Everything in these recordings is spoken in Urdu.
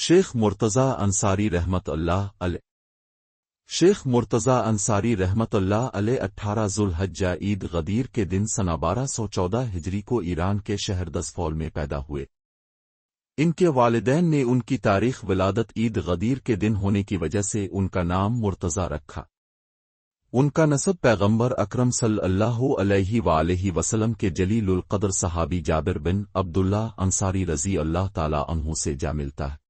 شیخ مرتضی انصاری رحمت اللہ علیہ۔ شیخ مرتضی انصاری رحمت اللہ علیہ اٹھارہ ذوالحجہ عید غدیر کے دن سنا بارہ سو چودہ ہجری کو ایران کے شہر دسفول میں پیدا ہوئے۔ ان کے والدین نے ان کی تاریخ ولادت عید غدیر کے دن ہونے کی وجہ سے ان کا نام مرتضی رکھا۔ ان کا نصب پیغمبر اکرم صلی اللہ علیہ وآلہ وسلم کے جلیل القدر صحابی جابر بن عبداللہ انصاری رضی اللہ تعالی عنہ سے جا ملتا ہے۔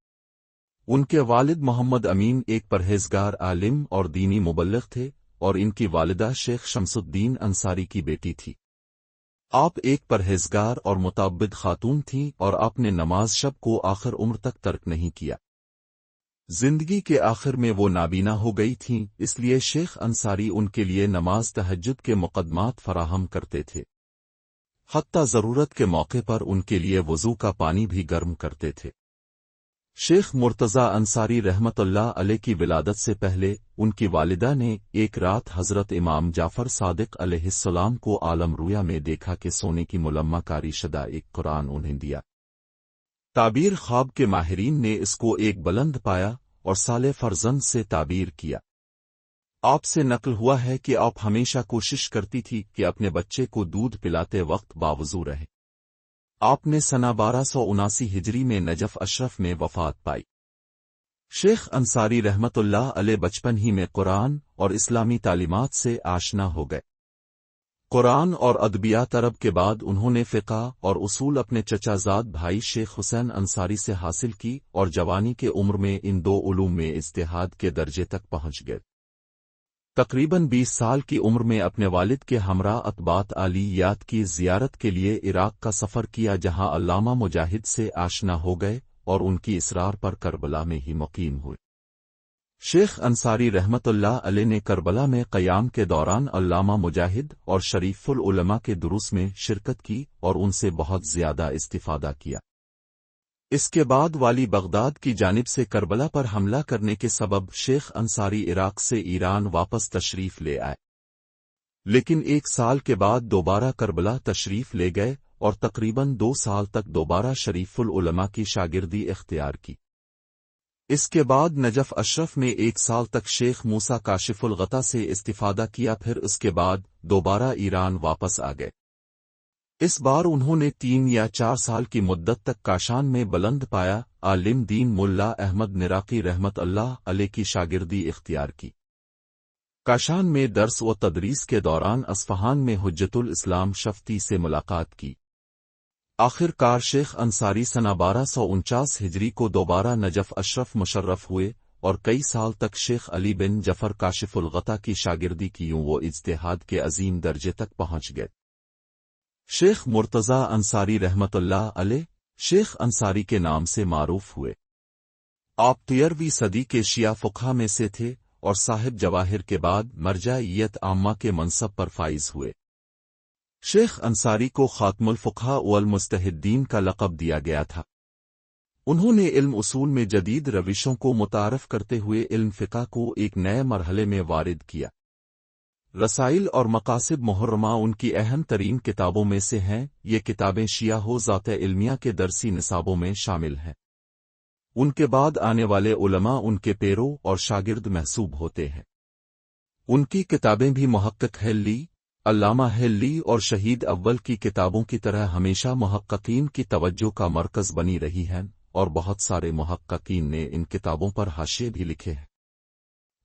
ان کے والد محمد امین ایک پرہیزگار عالم اور دینی مبلغ تھے اور ان کی والدہ شیخ شمس الدین انصاری کی بیٹی تھی۔ آپ ایک پرہیزگار اور متعبد خاتون تھیں اور آپ نے نماز شب کو آخر عمر تک ترک نہیں کیا۔ زندگی کے آخر میں وہ نابینا ہو گئی تھیں، اس لیے شیخ انصاری ان کے لیے نماز تہجد کے مقدمات فراہم کرتے تھے۔ حتیٰ ضرورت کے موقع پر ان کے لیے وضو کا پانی بھی گرم کرتے تھے۔ شیخ مرتضی انصاری رحمت اللہ علیہ کی ولادت سے پہلے ان کی والدہ نے ایک رات حضرت امام جعفر صادق علیہ السلام کو عالم رویا میں دیکھا کہ سونے کی ملمہ کاری شدہ ایک قرآن انہیں دیا۔ تعبیر خواب کے ماہرین نے اس کو ایک بلند پایا اور سال فرزند سے تعبیر کیا۔ آپ سے نقل ہوا ہے کہ آپ ہمیشہ کوشش کرتی تھی کہ اپنے بچے کو دودھ پلاتے وقت باوضو رہے آپ نے سنا بارہ سو اناسی ہجری میں نجف اشرف میں وفات پائی۔ شیخ انصاری رحمت اللہ علیہ بچپن ہی میں قرآن اور اسلامی تعلیمات سے آشنا ہو گئے۔ قرآن اور ادبیات عرب کے بعد انہوں نے فقہ اور اصول اپنے چچا زاد بھائی شیخ حسین انصاری سے حاصل کی اور جوانی کے عمر میں ان دو علوم میں اجتہاد کے درجے تک پہنچ گئے۔ تقریباً بیس سال کی عمر میں اپنے والد کے ہمراہ اطبات علی یاد کی زیارت کے لیے عراق کا سفر کیا جہاں علامہ مجاہد سے آشنا ہو گئے اور ان کی اسرار پر کربلا میں ہی مقیم ہوئے۔ شیخ انصاری رحمت اللہ علیہ نے کربلا میں قیام کے دوران علامہ مجاہد اور شریف العلماء کے دروس میں شرکت کی اور ان سے بہت زیادہ استفادہ کیا۔ اس کے بعد والی بغداد کی جانب سے کربلا پر حملہ کرنے کے سبب شیخ انصاری عراق سے ایران واپس تشریف لے آئے۔ لیکن ایک سال کے بعد دوبارہ کربلا تشریف لے گئے اور تقریباً دو سال تک دوبارہ شریف العلماء کی شاگردی اختیار کی۔ اس کے بعد نجف اشرف میں ایک سال تک شیخ موسا کاشف الغتا سے استفادہ کیا، پھر اس کے بعد دوبارہ ایران واپس آ گئے۔ اس بار انہوں نے تین یا چار سال کی مدت تک کاشان میں بلند پایا، عالم دین ملا احمد نراقی رحمت اللہ علیہ کی شاگردی اختیار کی۔ کاشان میں درس و تدریس کے دوران اسفہان میں حجت الاسلام شفتی سے ملاقات کی۔ آخر کار شیخ انصاری سنا بارہ سو انچاس ہجری کو دوبارہ نجف اشرف مشرف ہوئے اور کئی سال تک شیخ علی بن جفر کاشف الغتا کی شاگردی کیوں وہ اجتہاد کے عظیم درجے تک پہنچ گئے۔ شیخ مرتضی انصاری رحمت اللہ علیہ، شیخ انصاری کے نام سے معروف ہوئے۔ آپ تیرہویں صدی کے شیعہ فقہ میں سے تھے اور صاحب جواہر کے بعد مرجعیت عامہ کے منصب پر فائز ہوئے۔ شیخ انصاری کو خاتم الفقہ والمستحدین کا لقب دیا گیا تھا۔ انہوں نے علم اصول میں جدید روشوں کو متعارف کرتے ہوئے علم فقہ کو ایک نئے مرحلے میں وارد کیا۔ رسائل اور مقاصد محرمہ ان کی اہم ترین کتابوں میں سے ہیں۔ یہ کتابیں شیعہ ہو ذات علمیہ کے درسی نصابوں میں شامل ہیں۔ ان کے بعد آنے والے علماء ان کے پیرو اور شاگرد محسوب ہوتے ہیں۔ ان کی کتابیں بھی محقق ہیلی علامہ ہیلی اور شہید اول کی کتابوں کی طرح ہمیشہ محققین کی توجہ کا مرکز بنی رہی ہیں اور بہت سارے محققین نے ان کتابوں پر حاشے بھی لکھے ہیں۔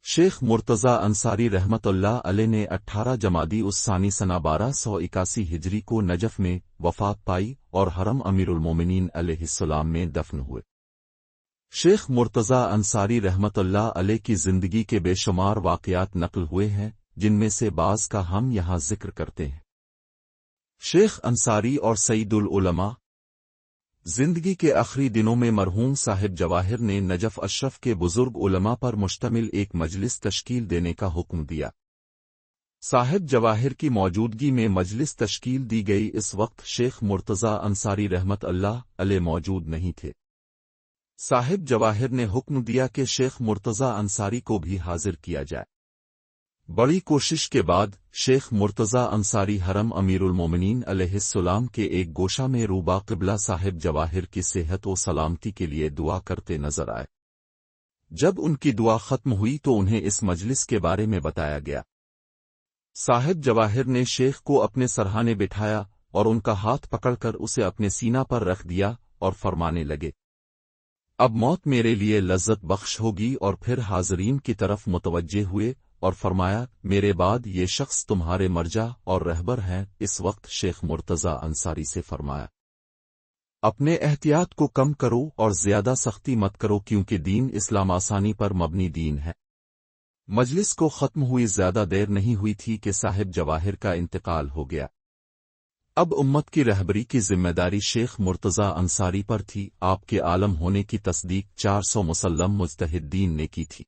شیخ مرتضی انصاری رحمت اللہ علیہ نے اٹھارہ جمادی اس ثانی سنا بارہ سو اکاسی ہجری کو نجف میں وفات پائی اور حرم امیر المومنین علیہ السلام میں دفن ہوئے۔ شیخ مرتضی انصاری رحمت اللہ علیہ کی زندگی کے بے شمار واقعات نقل ہوئے ہیں، جن میں سے بعض کا ہم یہاں ذکر کرتے ہیں۔ شیخ انصاری اور سعید العلماء زندگی کے آخری دنوں میں مرحوم صاحب جواہر نے نجف اشرف کے بزرگ علماء پر مشتمل ایک مجلس تشکیل دینے کا حکم دیا۔ صاحب جواہر کی موجودگی میں مجلس تشکیل دی گئی اس وقت شیخ مرتضی انصاری رحمت اللہ علیہ موجود نہیں تھے۔ صاحب جواہر نے حکم دیا کہ شیخ مرتضی انصاری کو بھی حاضر کیا جائے۔ بڑی کوشش کے بعد، شیخ مرتضی انصاری حرم امیر المومنین علیہ السلام کے ایک گوشہ میں روبا قبلہ صاحب جواہر کی صحت و سلامتی کے لیے دعا کرتے نظر آئے۔ جب ان کی دعا ختم ہوئی تو انہیں اس مجلس کے بارے میں بتایا گیا۔ صاحب جواہر نے شیخ کو اپنے سرحانے بٹھایا اور ان کا ہاتھ پکڑ کر اسے اپنے سینہ پر رکھ دیا اور فرمانے لگے۔ اب موت میرے لیے لذت بخش ہوگی اور پھر حاضرین کی طرف متوجہ ہوئے اور فرمایا، میرے بعد یہ شخص تمہارے مرجا اور رہبر ہیں، اس وقت شیخ مرتضی انصاری سے فرمایا۔ اپنے احتیاط کو کم کرو اور زیادہ سختی مت کرو، کیونکہ دین اسلام آسانی پر مبنی دین ہے۔ مجلس کو ختم ہوئی زیادہ دیر نہیں ہوئی تھی کہ صاحب جواہر کا انتقال ہو گیا۔ اب امت کی رہبری کی ذمہ داری شیخ مرتضی انصاری پر تھی۔ آپ کے عالم ہونے کی تصدیق چار سو مسلم مجتہدین نے کی تھی۔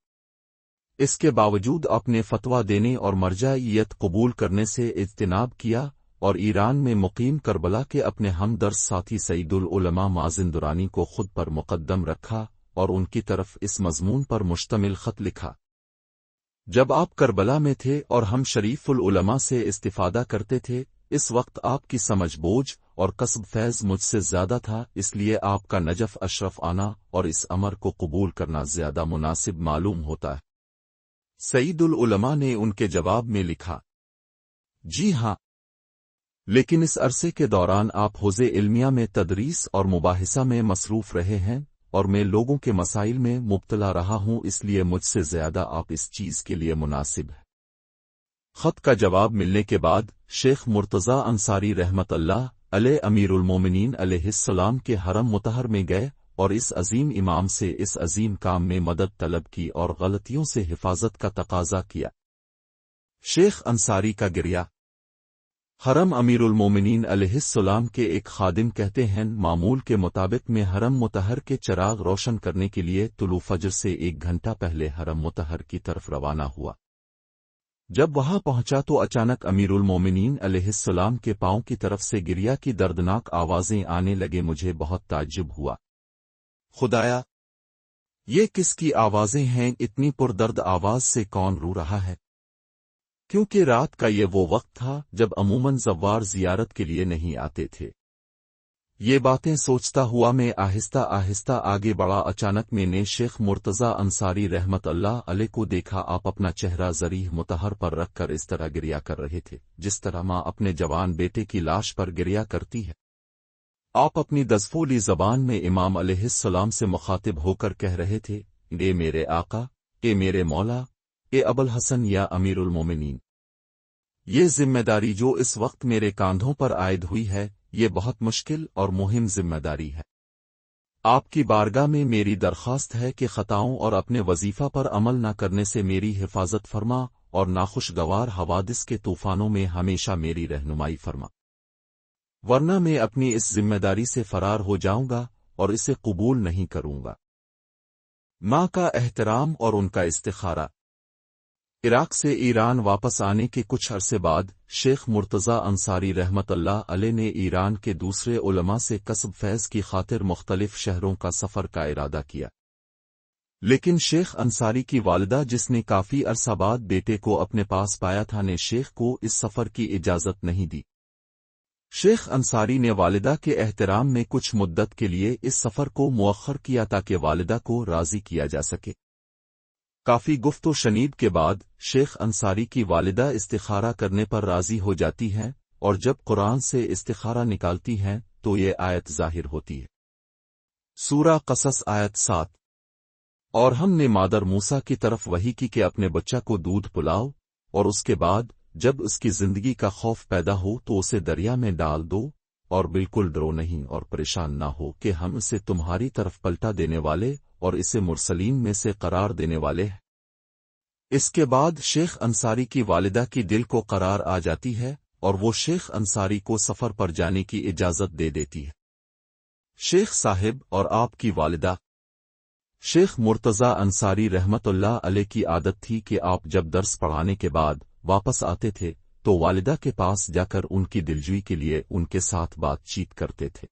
اس کے باوجود اپنے فتویٰ دینے اور مرجعیت قبول کرنے سے اجتناب کیا اور ایران میں مقیم کربلا کے اپنے ہمدرد ساتھی سعید العلماء مازن دورانی کو خود پر مقدم رکھا اور ان کی طرف اس مضمون پر مشتمل خط لکھا۔ جب آپ کربلا میں تھے اور ہم شریف العلماء سے استفادہ کرتے تھے، اس وقت آپ کی سمجھ بوجھ اور قصب فیض مجھ سے زیادہ تھا، اس لیے آپ کا نجف اشرف آنا اور اس امر کو قبول کرنا زیادہ مناسب معلوم ہوتا ہے۔ سعید العلماء نے ان کے جواب میں لکھا جی ہاں لیکن اس عرصے کے دوران آپ حوض علمیہ میں تدریس اور مباحثہ میں مصروف رہے ہیں اور میں لوگوں کے مسائل میں مبتلا رہا ہوں، اس لیے مجھ سے زیادہ آپ اس چیز کے لیے مناسب ہے خط کا جواب ملنے کے بعد شیخ مرتضی انصاری رحمت اللہ علیہ امیر المومنین علیہ السلام کے حرم متحر میں گئے اور اس عظیم امام سے اس عظیم کام میں مدد طلب کی اور غلطیوں سے حفاظت کا تقاضا کیا۔ شیخ انصاری کا گریا حرم امیر المومنین علیہ السلام کے ایک خادم کہتے ہیں، معمول کے مطابق میں حرم متحر کے چراغ روشن کرنے کے لیے طلوع فجر سے ایک گھنٹہ پہلے حرم متحر کی طرف روانہ ہوا۔ جب وہاں پہنچا تو اچانک امیر المومنین علیہ السلام کے پاؤں کی طرف سے گریا کی دردناک آوازیں آنے لگے، مجھے بہت تعجب ہوا۔ خدایا، یہ کس کی آوازیں ہیں؟ اتنی پردرد آواز سے کون رو رہا ہے؟ کیونکہ رات کا یہ وہ وقت تھا جب عموماً زوار زیارت کے لیے نہیں آتے تھے۔ یہ باتیں سوچتا ہوا میں آہستہ آہستہ آگے بڑا اچانک میں نے شیخ مرتضی انصاری رحمت اللہ علیہ کو دیکھا۔ آپ اپنا چہرہ زریح متحر پر رکھ کر اس طرح گریا کر رہے تھے، جس طرح ماں اپنے جوان بیٹے کی لاش پر گریا کرتی ہے۔ آپ اپنی دزفولی زبان میں امام علیہ السلام سے مخاطب ہو کر کہہ رہے تھے، اے میرے آقا، اے میرے مولا، اے ابو الحسن یا امیر المومنین۔ یہ ذمہ داری جو اس وقت میرے کاندھوں پر عائد ہوئی ہے، یہ بہت مشکل اور مہم ذمہ داری ہے۔ آپ کی بارگاہ میں میری درخواست ہے کہ خطاؤں اور اپنے وظیفہ پر عمل نہ کرنے سے میری حفاظت فرما اور ناخوشگوار حوادث کے طوفانوں میں ہمیشہ میری رہنمائی فرما۔ ورنہ میں اپنی اس ذمہ داری سے فرار ہو جاؤں گا اور اسے قبول نہیں کروں گا۔ ماں کا احترام اور ان کا استخارہ۔ عراق سے ایران واپس آنے کے کچھ عرصے بعد شیخ مرتضی انصاری رحمت اللہ علیہ نے ایران کے دوسرے علماء سے قصب فیض کی خاطر مختلف شہروں کا سفر کا ارادہ کیا۔ لیکن شیخ انصاری کی والدہ جس نے کافی عرصہ بعد بیٹے کو اپنے پاس پایا تھا نے شیخ کو اس سفر کی اجازت نہیں دی۔ شیخ انصاری نے والدہ کے احترام میں کچھ مدت کے لیے اس سفر کو مؤخر کیا تاکہ والدہ کو راضی کیا جا سکے۔ کافی گفت و شنید کے بعد شیخ انصاری کی والدہ استخارہ کرنے پر راضی ہو جاتی ہیں اور جب قرآن سے استخارہ نکالتی ہیں تو یہ آیت ظاہر ہوتی ہے۔ سورہ قصص آیت سات۔ اور ہم نے مادر موسا کی طرف وہی کی کہ اپنے بچہ کو دودھ پلاؤ اور اس کے بعد جب اس کی زندگی کا خوف پیدا ہو تو اسے دریا میں ڈال دو اور بالکل ڈرو نہیں اور پریشان نہ ہو کہ ہم اسے تمہاری طرف پلٹا دینے والے اور اسے مرسلین میں سے قرار دینے والے ہیں۔ اس کے بعد شیخ انصاری کی والدہ کی دل کو قرار آ جاتی ہے اور وہ شیخ انصاری کو سفر پر جانے کی اجازت دے دیتی ہے۔ شیخ صاحب اور آپ کی والدہ۔ شیخ مرتضی انصاری رحمت اللہ علیہ کی عادت تھی کہ آپ جب درس پڑھانے کے بعد واپس آتے تھے تو والدہ کے پاس جا کر ان کی دلجوئی کے لیے ان کے ساتھ بات چیت کرتے تھے۔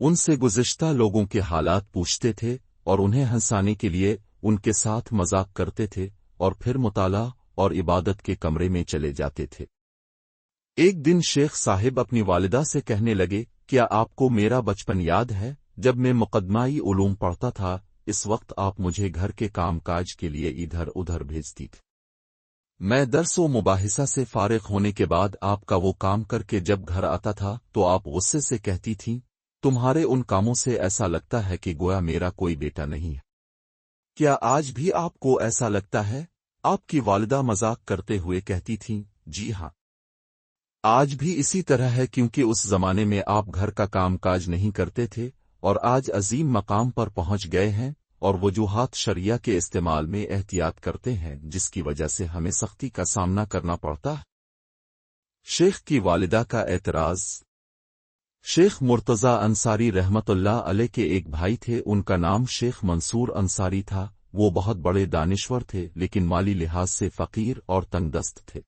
ان سے گزشتہ لوگوں کے حالات پوچھتے تھے اور انہیں ہنسانے کے لیے ان کے ساتھ مذاق کرتے تھے اور پھر مطالعہ اور عبادت کے کمرے میں چلے جاتے تھے۔ ایک دن شیخ صاحب اپنی والدہ سے کہنے لگے، کیا آپ کو میرا بچپن یاد ہے؟ جب میں مقدمائی علوم پڑھتا تھا، اس وقت آپ مجھے گھر کے کام کاج کے لیے ادھر ادھر بھیجتی تھی میں درس و مباحثہ سے فارغ ہونے کے بعد آپ کا وہ کام کر کے جب گھر آتا تھا تو آپ غصے سے کہتی تھیں، تمہارے ان کاموں سے ایسا لگتا ہے کہ گویا میرا کوئی بیٹا نہیں ہے۔ کیا آج بھی آپ کو ایسا لگتا ہے؟ آپ کی والدہ مذاق کرتے ہوئے کہتی تھیں جی ہاں۔ آج بھی اسی طرح ہے کیونکہ اس زمانے میں آپ گھر کا کام کاج نہیں کرتے تھے اور آج عظیم مقام پر پہنچ گئے ہیں۔ اور وجوہات شریعہ کے استعمال میں احتیاط کرتے ہیں، جس کی وجہ سے ہمیں سختی کا سامنا کرنا پڑتا۔ ہے شیخ کی والدہ کا اعتراض۔ شیخ مرتضی انصاری رحمت اللہ علیہ کے ایک بھائی تھے، ان کا نام شیخ منصور انصاری تھا۔ وہ بہت بڑے دانشور تھے، لیکن مالی لحاظ سے فقیر اور تنگ دست تھے۔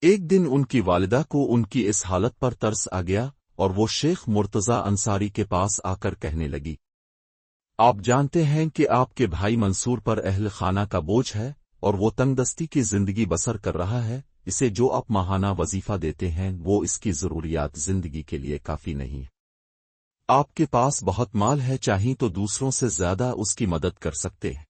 ایک دن ان کی والدہ کو ان کی اس حالت پر ترس آ گیا اور وہ شیخ مرتضی انصاری کے پاس آ کر کہنے لگی۔ آپ جانتے ہیں کہ آپ کے بھائی منصور پر اہل خانہ کا بوجھ ہے اور وہ تنگ دستی کی زندگی بسر کر رہا ہے، اسے جو آپ ماہانہ وظیفہ دیتے ہیں، وہ اس کی ضروریات زندگی کے لیے کافی نہیں۔ آپ کے پاس بہت مال ہے، چاہیں تو دوسروں سے زیادہ اس کی مدد کر سکتے ہیں۔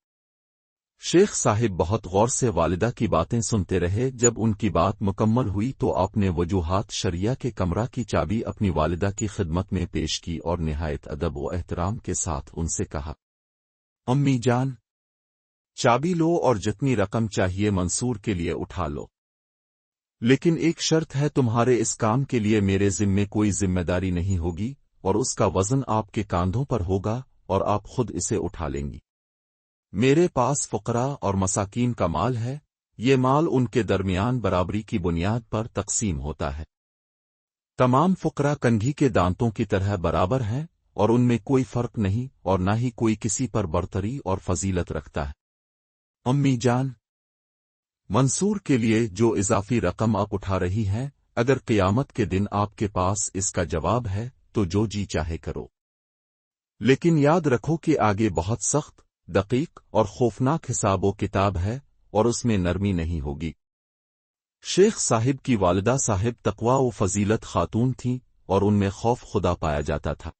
شیخ صاحب بہت غور سے والدہ کی باتیں سنتے رہے، جب ان کی بات مکمل ہوئی تو آپ نے وجوہات شریعہ کے کمرہ کی چابی اپنی والدہ کی خدمت میں پیش کی اور نہایت ادب و احترام کے ساتھ ان سے کہا، امی جان، چابی لو اور جتنی رقم چاہیے منصور کے لیے اٹھا لو۔ لیکن ایک شرط ہے، تمہارے اس کام کے لیے میرے ذمے کوئی ذمہ داری نہیں ہوگی اور اس کا وزن آپ کے کاندھوں پر ہوگا اور آپ خود اسے اٹھا لیں گی۔ میرے پاس فقرا اور مساکین کا مال ہے، یہ مال ان کے درمیان برابری کی بنیاد پر تقسیم ہوتا ہے۔ تمام فقرا کنگھی کے دانتوں کی طرح برابر ہیں اور ان میں کوئی فرق نہیں اور نہ ہی کوئی کسی پر برتری اور فضیلت رکھتا ہے۔ امی جان، منصور کے لیے جو اضافی رقم آپ اٹھا رہی ہیں، اگر قیامت کے دن آپ کے پاس اس کا جواب ہے، تو جو جی چاہے کرو۔ لیکن یاد رکھو کہ آگے بہت سخت دقیق اور خوفناک حساب و کتاب ہے اور اس میں نرمی نہیں ہوگی۔ شیخ صاحب کی والدہ صاحب تقوا و فضیلت خاتون تھیں اور ان میں خوف خدا پایا جاتا تھا۔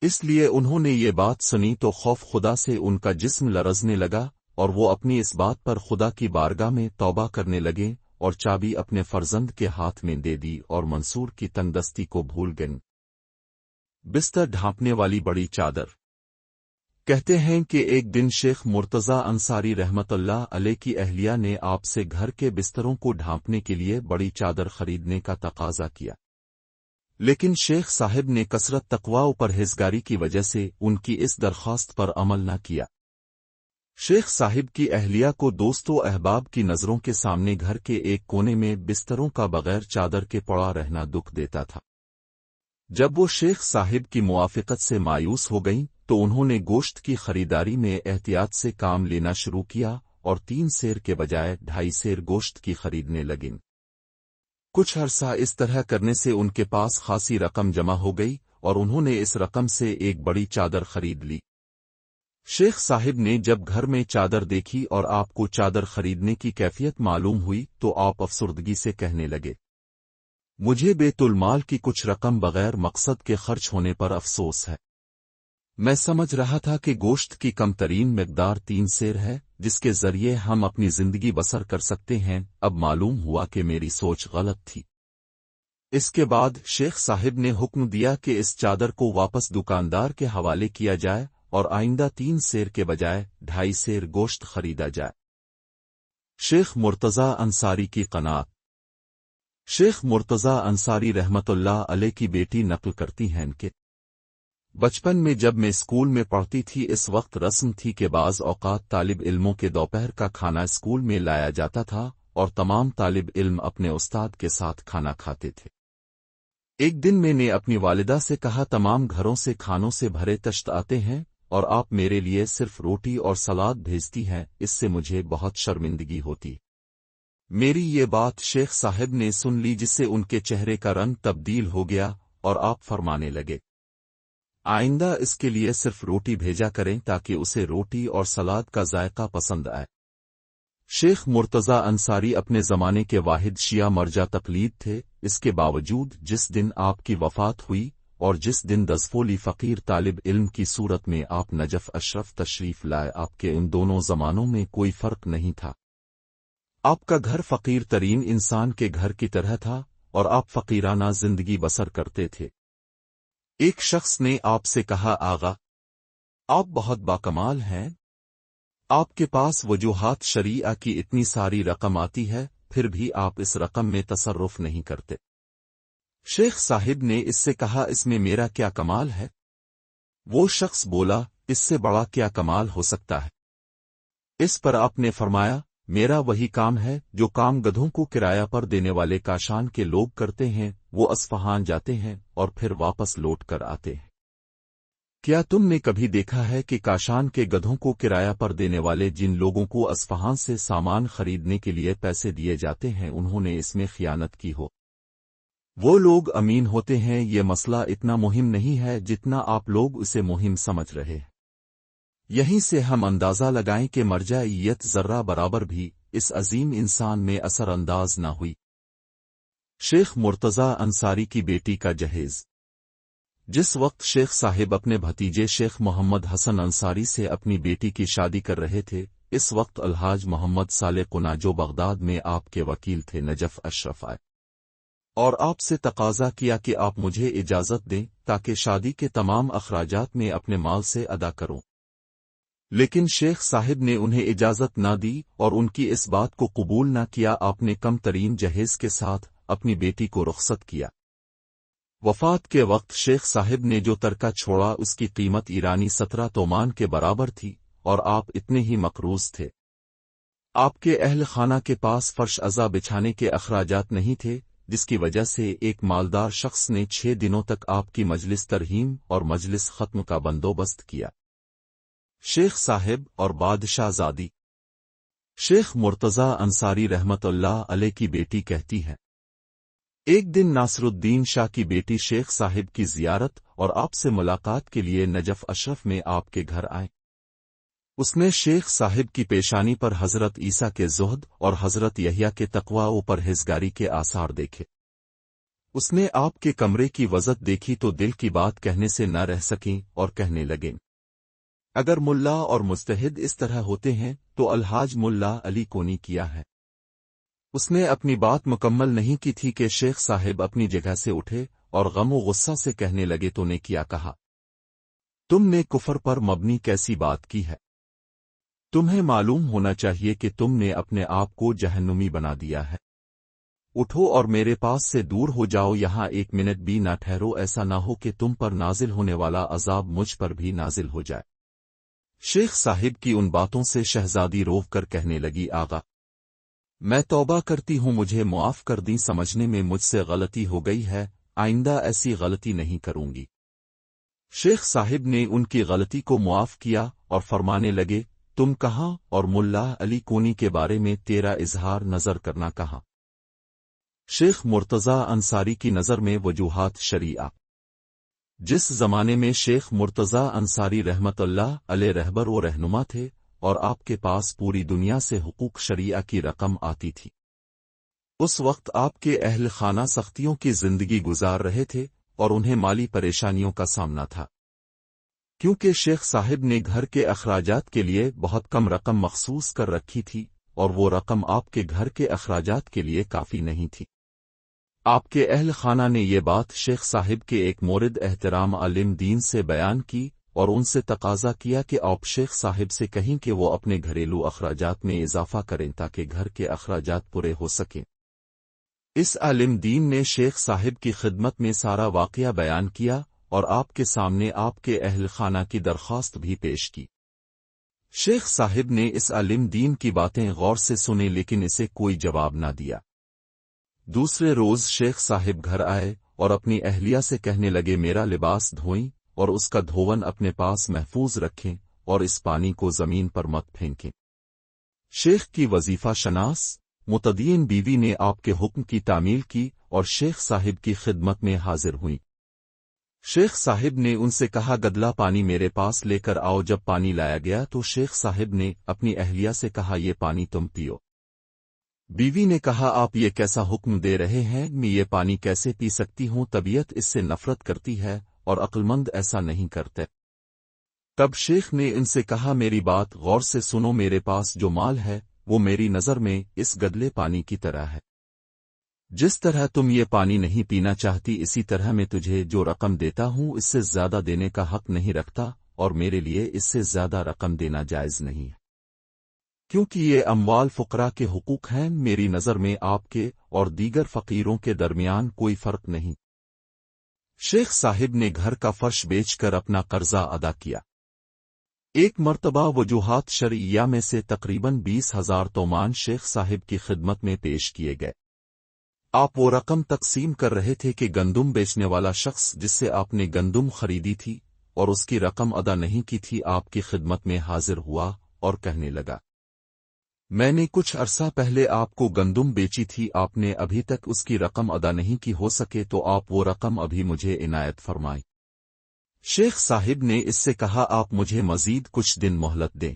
اس لیے انہوں نے یہ بات سنی تو خوف خدا سے ان کا جسم لرزنے لگا اور وہ اپنی اس بات پر خدا کی بارگاہ میں توبہ کرنے لگے اور چابی اپنے فرزند کے ہاتھ میں دے دی اور منصور کی تندستی کو بھول گئیں۔ بستر ڈھانپنے والی بڑی چادر۔ کہتے ہیں کہ ایک دن شیخ مرتضی انصاری رحمت اللہ علیہ کی اہلیہ نے آپ سے گھر کے بستروں کو ڈھانپنے کے لیے بڑی چادر خریدنے کا تقاضا کیا۔ لیکن شیخ صاحب نے کثرت تقوا پر ہزگاری کی وجہ سے ان کی اس درخواست پر عمل نہ کیا۔ شیخ صاحب کی اہلیہ کو دوست و احباب کی نظروں کے سامنے گھر کے ایک کونے میں بستروں کا بغیر چادر کے پڑا رہنا دکھ دیتا تھا۔ جب وہ شیخ صاحب کی موافقت سے مایوس ہو گئیں تو انہوں نے گوشت کی خریداری میں احتیاط سے کام لینا شروع کیا اور تین سیر کے بجائے ڈھائی سیر گوشت کی خریدنے لگیں۔ کچھ عرصہ اس طرح کرنے سے ان کے پاس خاصی رقم جمع ہو گئی اور انہوں نے اس رقم سے ایک بڑی چادر خرید لی۔ شیخ صاحب نے جب گھر میں چادر دیکھی اور آپ کو چادر خریدنے کی کیفیت معلوم ہوئی تو آپ افسردگی سے کہنے لگے۔ مجھے بیت المال کی کچھ رقم بغیر مقصد کے خرچ ہونے پر افسوس ہے۔ میں سمجھ رہا تھا کہ گوشت کی کم ترین مقدار تین سیر ہے، جس کے ذریعے ہم اپنی زندگی بسر کر سکتے ہیں۔ اب معلوم ہوا کہ میری سوچ غلط تھی۔ اس کے بعد شیخ صاحب نے حکم دیا کہ اس چادر کو واپس دکاندار کے حوالے کیا جائے اور آئندہ تین سیر کے بجائے ڈھائی سیر گوشت خریدا جائے۔ شیخ مرتضی انصاری کی قناعت۔ شیخ مرتضی انصاری رحمت اللہ علیہ کی بیٹی نقل کرتی ہیں کہ بچپن میں جب میں اسکول میں پڑھتی تھی، اس وقت رسم تھی کہ بعض اوقات طالب علموں کے دوپہر کا کھانا اسکول میں لایا جاتا تھا اور تمام طالب علم اپنے استاد کے ساتھ کھانا کھاتے تھے۔ ایک دن میں نے اپنی والدہ سے کہا، تمام گھروں سے کھانوں سے بھرے تشت آتے ہیں اور آپ میرے لیے صرف روٹی اور سلاد بھیجتی ہیں، اس سے مجھے بہت شرمندگی ہوتی۔ میری یہ بات شیخ صاحب نے سن لی، جس سے ان کے چہرے کا رنگ تبدیل ہو گیا اور آپ فرمانے لگے۔ آئندہ اس کے لیے صرف روٹی بھیجا کریں تاکہ اسے روٹی اور سلاد کا ذائقہ پسند آئے۔ شیخ مرتضی انصاری اپنے زمانے کے واحد شیعہ مرجا تقلید تھے۔ اس کے باوجود جس دن آپ کی وفات ہوئی اور جس دن دزفولی فقیر طالب علم کی صورت میں آپ نجف اشرف تشریف لائے، آپ کے ان دونوں زمانوں میں کوئی فرق نہیں تھا۔ آپ کا گھر فقیر ترین انسان کے گھر کی طرح تھا اور آپ فقیرانہ زندگی بسر کرتے تھے۔ ایک شخص نے آپ سے کہا، آغا، آپ بہت باکمال ہیں۔ آپ کے پاس وجوہات شریعہ کی اتنی ساری رقم آتی ہے، پھر بھی آپ اس رقم میں تصرف نہیں کرتے۔ شیخ صاحب نے اس سے کہا، اس میں میرا کیا کمال ہے؟ وہ شخص بولا، اس سے بڑا کیا کمال ہو سکتا ہے؟ اس پر آپ نے فرمایا میرا وہی کام ہے جو کام گدھوں کو کرایہ پر دینے والے کاشان کے لوگ کرتے ہیں، وہ اسفہان جاتے ہیں اور پھر واپس لوٹ کر آتے ہیں۔ کیا تم نے کبھی دیکھا ہے کہ کاشان کے گدھوں کو کرایہ پر دینے والے جن لوگوں کو اسفہان سے سامان خریدنے کے لیے پیسے دیے جاتے ہیں، انہوں نے اس میں خیانت کی ہو؟ وہ لوگ امین ہوتے ہیں، یہ مسئلہ اتنا مہم نہیں ہے جتنا آپ لوگ اسے مہم سمجھ رہے ہیں۔ یہیں سے ہم اندازہ لگائیں کہ مرجعیت ذرہ برابر بھی اس عظیم انسان میں اثر انداز نہ ہوئی۔ شیخ مرتضی انصاری کی بیٹی کا جہیز۔ جس وقت شیخ صاحب اپنے بھتیجے شیخ محمد حسن انصاری سے اپنی بیٹی کی شادی کر رہے تھے، اس وقت الحاج محمد صالح قنا جو بغداد میں آپ کے وکیل تھے نجف اشرف آئے۔ اور آپ سے تقاضا کیا کہ آپ مجھے اجازت دیں تاکہ شادی کے تمام اخراجات میں اپنے مال سے ادا کروں۔ لیکن شیخ صاحب نے انہیں اجازت نہ دی اور ان کی اس بات کو قبول نہ کیا، آپ نے کم ترین جہیز کے ساتھ اپنی بیٹی کو رخصت کیا۔ وفات کے وقت شیخ صاحب نے جو ترکہ چھوڑا، اس کی قیمت ایرانی سترہ تومان کے برابر تھی اور آپ اتنے ہی مقروض تھے۔ آپ کے اہل خانہ کے پاس فرش ازا بچھانے کے اخراجات نہیں تھے، جس کی وجہ سے ایک مالدار شخص نے چھ دنوں تک آپ کی مجلس ترہیم اور مجلس ختم کا بندوبست کیا۔ شیخ صاحب اور بادشاہ زادی شیخ مرتضی انصاری رحمت اللہ علیہ کی بیٹی کہتی ہے ایک دن ناصر الدین شاہ کی بیٹی شیخ صاحب کی زیارت اور آپ سے ملاقات کے لیے نجف اشرف میں آپ کے گھر آئے۔ اس نے شیخ صاحب کی پیشانی پر حضرت عیسیٰ کے زہد اور حضرت یحییٰ کے تقوا و پرہیزگاری کے آثار دیکھے۔ اس نے آپ کے کمرے کی وزت دیکھی تو دل کی بات کہنے سے نہ رہ سکیں اور کہنے لگیں۔ اگر ملا اور مستحد اس طرح ہوتے ہیں، تو الحاج ملا علی کونی کیا ہے۔ اس نے اپنی بات مکمل نہیں کی تھی کہ شیخ صاحب اپنی جگہ سے اٹھے اور غم و غصہ سے کہنے لگے، تو نے کیا کہا؟ تم نے کفر پر مبنی کیسی بات کی ہے؟ تمہیں معلوم ہونا چاہیے کہ تم نے اپنے آپ کو جہنمی بنا دیا ہے۔ اٹھو اور میرے پاس سے دور ہو جاؤ، یہاں ایک منٹ بھی نہ ٹھہرو، ایسا نہ ہو کہ تم پر نازل ہونے والا عذاب مجھ پر بھی نازل ہو جائے۔ شیخ صاحب کی ان باتوں سے شہزادی روف کر کہنے لگی، آغا، میں توبہ کرتی ہوں، مجھے معاف کر دیں، سمجھنے میں مجھ سے غلطی ہو گئی ہے، آئندہ ایسی غلطی نہیں کروں گی۔ شیخ صاحب نے ان کی غلطی کو معاف کیا اور فرمانے لگے، تم کہاں اور ملا علی کونی کے بارے میں تیرا اظہار نظر کرنا کہاں؟ شیخ مرتضی انصاری کی نظر میں وجوہات شریعہ۔ جس زمانے میں شیخ مرتضی انصاری رحمت اللہ علیہ رہبر و رہنما تھے اور آپ کے پاس پوری دنیا سے حقوق شریعہ کی رقم آتی تھی۔ اس وقت آپ کے اہل خانہ سختیوں کی زندگی گزار رہے تھے اور انہیں مالی پریشانیوں کا سامنا تھا۔ کیونکہ شیخ صاحب نے گھر کے اخراجات کے لیے بہت کم رقم مخصوص کر رکھی تھی اور وہ رقم آپ کے گھر کے اخراجات کے لیے کافی نہیں تھی۔ آپ کے اہل خانہ نے یہ بات شیخ صاحب کے ایک مورد احترام عالم دین سے بیان کی اور ان سے تقاضا کیا کہ آپ شیخ صاحب سے کہیں کہ وہ اپنے گھریلو اخراجات میں اضافہ کریں تاکہ گھر کے اخراجات پورے ہو سکیں۔ اس عالم دین نے شیخ صاحب کی خدمت میں سارا واقعہ بیان کیا اور آپ کے سامنے آپ کے اہل خانہ کی درخواست بھی پیش کی۔ شیخ صاحب نے اس عالم دین کی باتیں غور سے سنی لیکن اسے کوئی جواب نہ دیا۔ دوسرے روز شیخ صاحب گھر آئے اور اپنی اہلیہ سے کہنے لگے، میرا لباس دھوئیں اور اس کا دھون اپنے پاس محفوظ رکھیں اور اس پانی کو زمین پر مت پھینکیں۔ شیخ کی وظیفہ شناس، متدین بیوی نے آپ کے حکم کی تعمیل کی اور شیخ صاحب کی خدمت میں حاضر ہوئی شیخ صاحب نے ان سے کہا، گدلا پانی میرے پاس لے کر آؤ، جب پانی لایا گیا تو شیخ صاحب نے اپنی اہلیہ سے کہا، یہ پانی تم پیو۔ بیوی نے کہا، آپ یہ کیسا حکم دے رہے ہیں؟ میں یہ پانی کیسے پی سکتی ہوں؟ طبیعت اس سے نفرت کرتی ہے اور عقلمند ایسا نہیں کرتے۔ تب شیخ نے ان سے کہا، میری بات غور سے سنو، میرے پاس جو مال ہے، وہ میری نظر میں اس گدلے پانی کی طرح ہے۔ جس طرح تم یہ پانی نہیں پینا چاہتی، اسی طرح میں تجھے جو رقم دیتا ہوں، اس سے زیادہ دینے کا حق نہیں رکھتا، اور میرے لیے اس سے زیادہ رقم دینا جائز نہیں۔ ہے کیونکہ یہ اموال فقرا کے حقوق ہیں، میری نظر میں آپ کے اور دیگر فقیروں کے درمیان کوئی فرق نہیں۔ شیخ صاحب نے گھر کا فرش بیچ کر اپنا قرضہ ادا کیا۔ ایک مرتبہ وجوہات شرعیہ میں سے تقریباً بیس ہزار تومان شیخ صاحب کی خدمت میں پیش کیے گئے۔ آپ وہ رقم تقسیم کر رہے تھے کہ گندم بیچنے والا شخص جس سے آپ نے گندم خریدی تھی اور اس کی رقم ادا نہیں کی تھی، آپ کی خدمت میں حاضر ہوا اور کہنے لگا۔ میں نے کچھ عرصہ پہلے آپ کو گندم بیچی تھی، آپ نے ابھی تک اس کی رقم ادا نہیں کی، ہو سکے تو آپ وہ رقم ابھی مجھے عنایت فرمائی شیخ صاحب نے اس سے کہا، آپ مجھے مزید کچھ دن مہلت دیں۔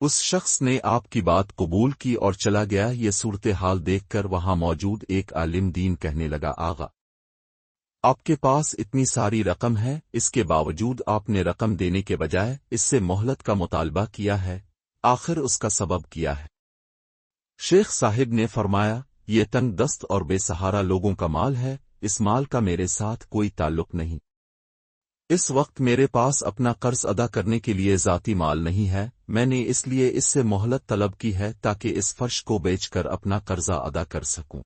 اس شخص نے آپ کی بات قبول کی اور چلا گیا۔ یہ صورتحال دیکھ کر وہاں موجود ایک عالم دین کہنے لگا، آغا، آپ کے پاس اتنی ساری رقم ہے، اس کے باوجود آپ نے رقم دینے کے بجائے اس سے مہلت کا مطالبہ کیا ہے۔ آخر اس کا سبب کیا ہے۔ شیخ صاحب نے فرمایا، یہ تنگ دست اور بے سہارا لوگوں کا مال ہے، اس مال کا میرے ساتھ کوئی تعلق نہیں۔ اس وقت میرے پاس اپنا قرض ادا کرنے کے لیے ذاتی مال نہیں ہے، میں نے اس لیے اس سے مہلت طلب کی ہے تاکہ اس فرش کو بیچ کر اپنا قرضہ ادا کر سکوں۔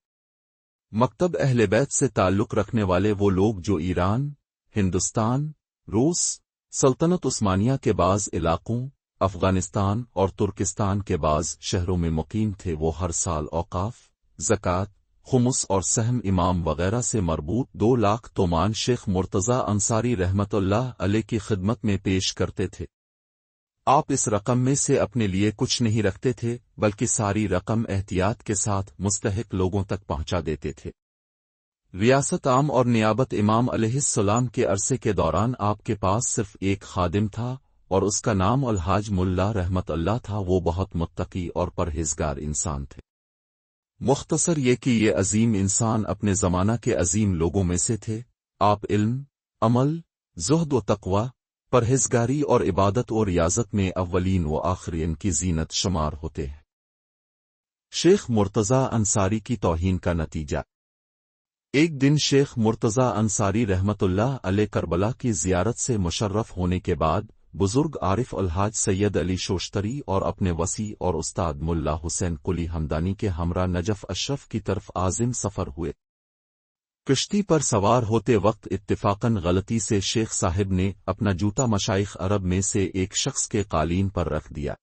مکتب اہل بیت سے تعلق رکھنے والے وہ لوگ جو ایران، ہندوستان، روس، سلطنت عثمانیہ کے بعض علاقوں افغانستان اور ترکستان کے بعض شہروں میں مقیم تھے وہ ہر سال اوقاف، زکوٰۃ، خمس اور سہم امام وغیرہ سے مربوط دو لاکھ تومان شیخ مرتضی انصاری رحمت اللہ علیہ کی خدمت میں پیش کرتے تھے۔ آپ اس رقم میں سے اپنے لیے کچھ نہیں رکھتے تھے، بلکہ ساری رقم احتیاط کے ساتھ مستحق لوگوں تک پہنچا دیتے تھے۔ ریاست عام اور نیابت امام علیہ السلام کے عرصے کے دوران آپ کے پاس صرف ایک خادم تھا اور اس کا نام الحاج ملا رحمت اللہ تھا، وہ بہت متقی اور پرہیزگار انسان تھے۔ مختصر یہ کہ یہ عظیم انسان اپنے زمانہ کے عظیم لوگوں میں سے تھے۔ آپ علم، عمل، زہد و تقوا پرہیزگاری اور عبادت اور ریاضت میں اولین و آخرین کی زینت شمار ہوتے ہیں۔ شیخ مرتضی انصاری کی توہین کا نتیجہ۔ ایک دن شیخ مرتضی انصاری رحمت اللہ علیہ کربلا کی زیارت سے مشرف ہونے کے بعد بزرگ عارف الحاج سید علی شوشتری اور اپنے وسیع اور استاد ملا حسین قلی ہمدانی کے ہمراہ نجف اشرف کی طرف عازم سفر ہوئے۔ کشتی پر سوار ہوتے وقت اتفاقاً غلطی سے شیخ صاحب نے اپنا جوتا مشائق عرب میں سے ایک شخص کے قالین پر رکھ دیا۔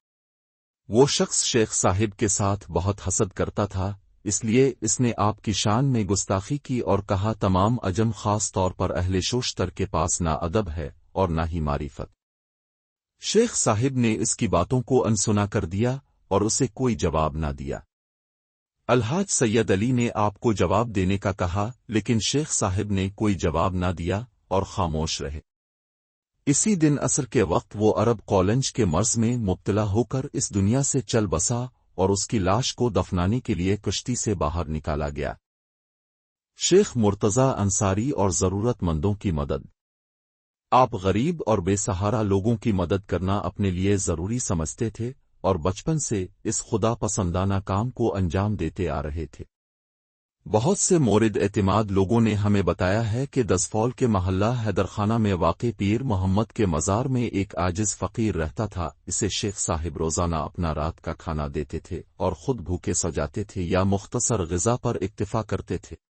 وہ شخص شیخ صاحب کے ساتھ بہت حسد کرتا تھا، اس لیے اس نے آپ کی شان میں گستاخی کی اور کہا، تمام اجم خاص طور پر اہل شوشتر کے پاس نہ ادب ہے اور نہ ہی معرفت۔ شیخ صاحب نے اس کی باتوں کو انسنا کر دیا اور اسے کوئی جواب نہ دیا۔ الحاج سید علی نے آپ کو جواب دینے کا کہا، لیکن شیخ صاحب نے کوئی جواب نہ دیا اور خاموش رہے۔ اسی دن اثر کے وقت وہ عرب کالنج کے مرض میں مبتلا ہو کر اس دنیا سے چل بسا اور اس کی لاش کو دفنانے کے لیے کشتی سے باہر نکالا گیا۔ شیخ مرتضی انصاری اور ضرورت مندوں کی مدد۔ آپ غریب اور بے سہارا لوگوں کی مدد کرنا اپنے لیے ضروری سمجھتے تھے اور بچپن سے اس خدا پسندانہ کام کو انجام دیتے آ رہے تھے۔ بہت سے مورد اعتماد لوگوں نے ہمیں بتایا ہے کہ دسفول کے محلہ حیدرخانہ میں واقع پیر محمد کے مزار میں ایک آجز فقیر رہتا تھا۔ اسے شیخ صاحب روزانہ اپنا رات کا کھانا دیتے تھے اور خود بھوکے سجاتے تھے یا مختصر غذا پر اکتفا کرتے تھے۔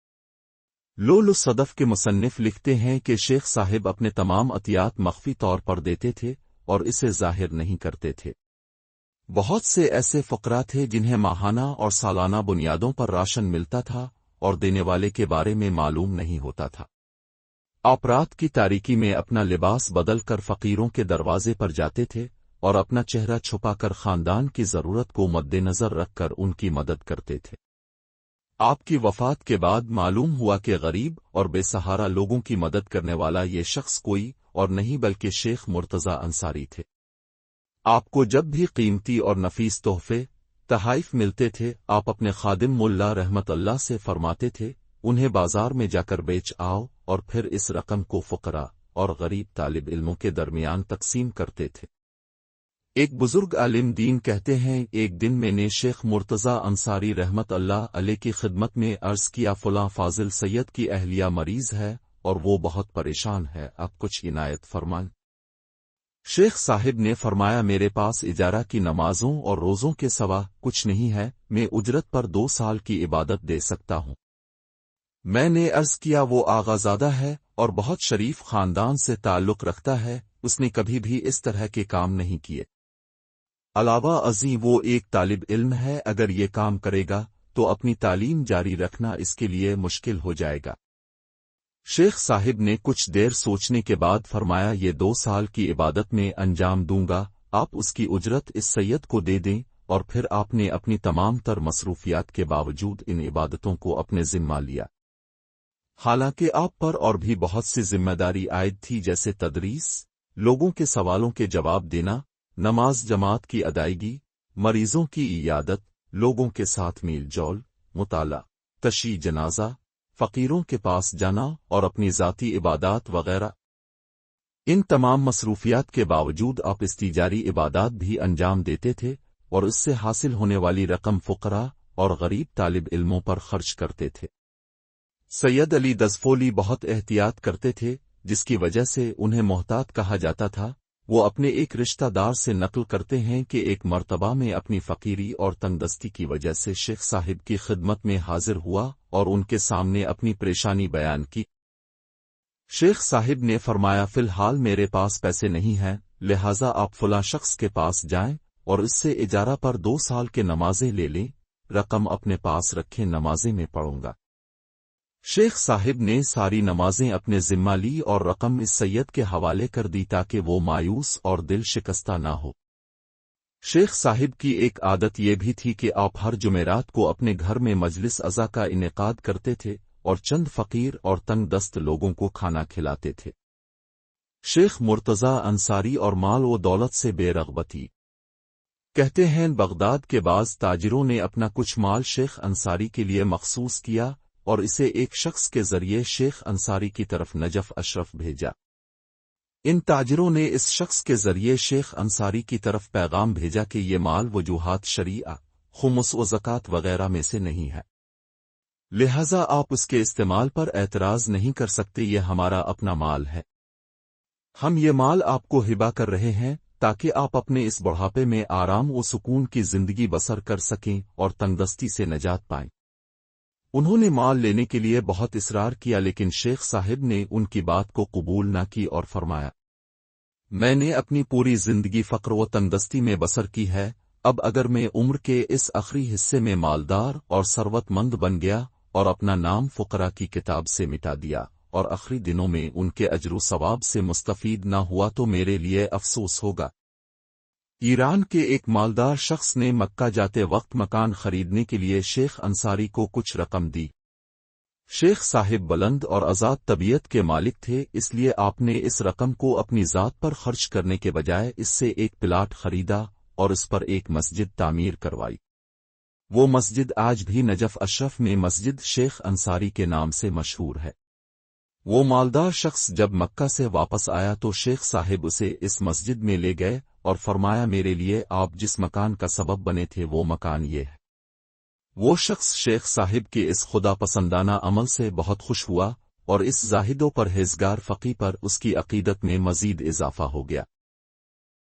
لول صدف کے مصنف لکھتے ہیں کہ شیخ صاحب اپنے تمام عطیات مخفی طور پر دیتے تھے اور اسے ظاہر نہیں کرتے تھے۔ بہت سے ایسے فقرا تھے جنہیں ماہانہ اور سالانہ بنیادوں پر راشن ملتا تھا اور دینے والے کے بارے میں معلوم نہیں ہوتا تھا۔ آپ رات کی تاریکی میں اپنا لباس بدل کر فقیروں کے دروازے پر جاتے تھے اور اپنا چہرہ چھپا کر خاندان کی ضرورت کو مد نظر رکھ کر ان کی مدد کرتے تھے۔ آپ کی وفات کے بعد معلوم ہوا کہ غریب اور بے سہارا لوگوں کی مدد کرنے والا یہ شخص کوئی اور نہیں بلکہ شیخ مرتضی انصاری تھے۔ آپ کو جب بھی قیمتی اور نفیس تحفے، تحائف ملتے تھے، آپ اپنے خادم ملا رحمت اللہ سے فرماتے تھے، انہیں بازار میں جا کر بیچ آؤ اور پھر اس رقم کو فقرا اور غریب طالب علموں کے درمیان تقسیم کرتے تھے۔ ایک بزرگ عالم دین کہتے ہیں، ایک دن میں نے شیخ مرتضی انصاری رحمت اللہ علیہ کی خدمت میں عرض کیا، فلاں فاضل سید کی اہلیہ مریض ہے اور وہ بہت پریشان ہے، اب کچھ عنایت فرمان شیخ صاحب نے فرمایا، میرے پاس اجارہ کی نمازوں اور روزوں کے سوا کچھ نہیں ہے، میں اجرت پر دو سال کی عبادت دے سکتا ہوں۔ میں نے عرض کیا، وہ آغازادہ ہے اور بہت شریف خاندان سے تعلق رکھتا ہے، اس نے کبھی بھی اس طرح کے کام نہیں کیے۔ علاوہ ازیں وہ ایک طالب علم ہے، اگر یہ کام کرے گا تو اپنی تعلیم جاری رکھنا اس کے لیے مشکل ہو جائے گا۔ شیخ صاحب نے کچھ دیر سوچنے کے بعد فرمایا، یہ دو سال کی عبادت میں انجام دوں گا، آپ اس کی اجرت اس سید کو دے دیں اور پھر آپ نے اپنی تمام تر مصروفیات کے باوجود ان عبادتوں کو اپنے ذمہ لیا۔ حالانکہ آپ پر اور بھی بہت سی ذمہ داری عائد تھی، جیسے تدریس، لوگوں کے سوالوں کے جواب دینا نماز جماعت کی ادائیگی، مریضوں کی عیادت، لوگوں کے ساتھ میل جول، مطالعہ تشی جنازہ، فقیروں کے پاس جانا اور اپنی ذاتی عبادات وغیرہ۔ ان تمام مصروفیات کے باوجود آپ استیجاری عبادات بھی انجام دیتے تھے اور اس سے حاصل ہونے والی رقم فقرا اور غریب طالب علموں پر خرچ کرتے تھے۔ سید علی دزفولی بہت احتیاط کرتے تھے، جس کی وجہ سے انہیں محتاط کہا جاتا تھا وہ اپنے ایک رشتہ دار سے نقل کرتے ہیں کہ ایک مرتبہ میں اپنی فقیری اور تندستی کی وجہ سے شیخ صاحب کی خدمت میں حاضر ہوا اور ان کے سامنے اپنی پریشانی بیان کی۔ شیخ صاحب نے فرمایا، فی الحال میرے پاس پیسے نہیں ہیں، لہذا آپ فلاں شخص کے پاس جائیں اور اس سے اجارہ پر دو سال کے نمازیں لے لیں، رقم اپنے پاس رکھیں نمازیں میں پڑھوں گا۔ شیخ صاحب نے ساری نمازیں اپنے ذمہ لی اور رقم اس سید کے حوالے کر دی تاکہ وہ مایوس اور دل شکستہ نہ ہو۔ شیخ صاحب کی ایک عادت یہ بھی تھی کہ آپ ہر جمعرات کو اپنے گھر میں مجلس ازا کا انعقاد کرتے تھے اور چند فقیر اور تنگ دست لوگوں کو کھانا کھلاتے تھے۔ شیخ مرتضی انصاری اور مال و دولت سے بے رغبتی۔ کہتے ہیں، بغداد کے بعض تاجروں نے اپنا کچھ مال شیخ انصاری کے لیے مخصوص کیا اور اسے ایک شخص کے ذریعے شیخ انصاری کی طرف نجف اشرف بھیجا۔ ان تاجروں نے اس شخص کے ذریعے شیخ انصاری کی طرف پیغام بھیجا کہ یہ مال وجوہات شریعہ، خمس و زکات وغیرہ میں سے نہیں ہے۔ لہذا آپ اس کے استعمال پر اعتراض نہیں کر سکتے، یہ ہمارا اپنا مال ہے۔ ہم یہ مال آپ کو ہبا کر رہے ہیں تاکہ آپ اپنے اس بڑھاپے میں آرام و سکون کی زندگی بسر کر سکیں اور تنگدستی سے نجات پائیں۔ انہوں نے مال لینے کے لیے بہت اصرار کیا لیکن شیخ صاحب نے ان کی بات کو قبول نہ کی اور فرمایا، میں نے اپنی پوری زندگی فقر و تندستی میں بسر کی ہے، اب اگر میں عمر کے اس اخری حصے میں مالدار اور سروت مند بن گیا اور اپنا نام فقرا کی کتاب سے مٹا دیا اور اخری دنوں میں ان کے اجر و ثواب سے مستفید نہ ہوا تو میرے لیے افسوس ہوگا۔ ایران کے ایک مالدار شخص نے مکہ جاتے وقت مکان خریدنے کے لیے شیخ انصاری کو کچھ رقم دی۔ شیخ صاحب بلند اور آزاد طبیعت کے مالک تھے، اس لیے آپ نے اس رقم کو اپنی ذات پر خرچ کرنے کے بجائے اس سے ایک پلاٹ خریدا اور اس پر ایک مسجد تعمیر کروائی۔ وہ مسجد آج بھی نجف اشرف میں مسجد شیخ انصاری کے نام سے مشہور ہے۔ وہ مالدار شخص جب مکہ سے واپس آیا تو شیخ صاحب اسے اس مسجد میں لے گئے اور فرمایا، میرے لیے آپ جس مکان کا سبب بنے تھے وہ مکان یہ ہے۔ وہ شخص شیخ صاحب کے اس خدا پسندانہ عمل سے بہت خوش ہوا اور اس زاہدوں پر ہیزگار فقی پر اس کی عقیدت میں مزید اضافہ ہو گیا۔